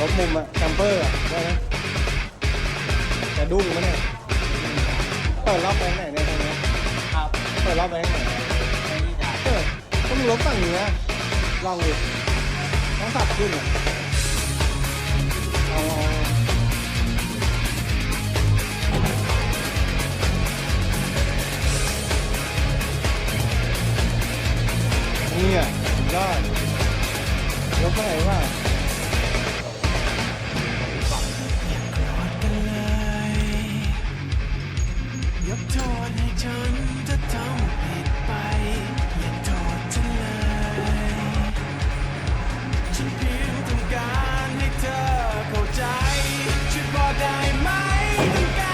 ลบมุมอะแคมเปอร์อะได้ไหมจะดุ้งมั้ยเนี่ยเปิดรอบไปไหนเนี่ยตรงนี้ครับเปิดรอบไปไหนไม่ได้ เออต้องลบมฝั่งเหนือลองดูต้องสับขึ้นอะเอาเอาเอาเนี่ยยอดยกไปไหนวะ โทษให้ฉันถ้าทำผิดไป อย่าโทษฉันเลย ฉันเพียงต้องการให้เธอเข้าใจช่วยอได้ไหมต้องการ